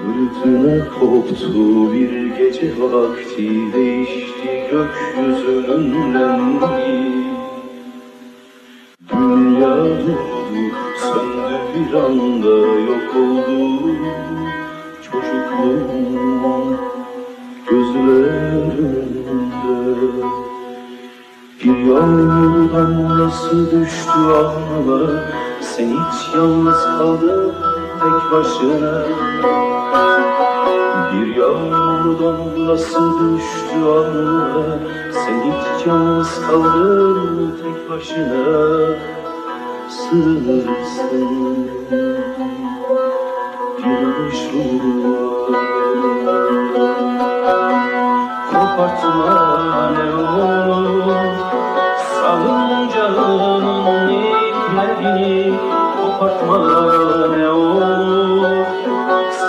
Fırtına koptu bir gece vakti değişti gökyüzünün rengi Dünya durdu söndü bir anda yok oldu. Çocukluğum gözlerinde. Bir yağmur damlası düştü ağla Sen hiç yalnız kaldın tek başına damlası düştü ağla Sen hiç yalnız kaldın tek başına. Sığınırsın bir boşluğa Kopartma ne olur. Salıncağının iplerini Kopartma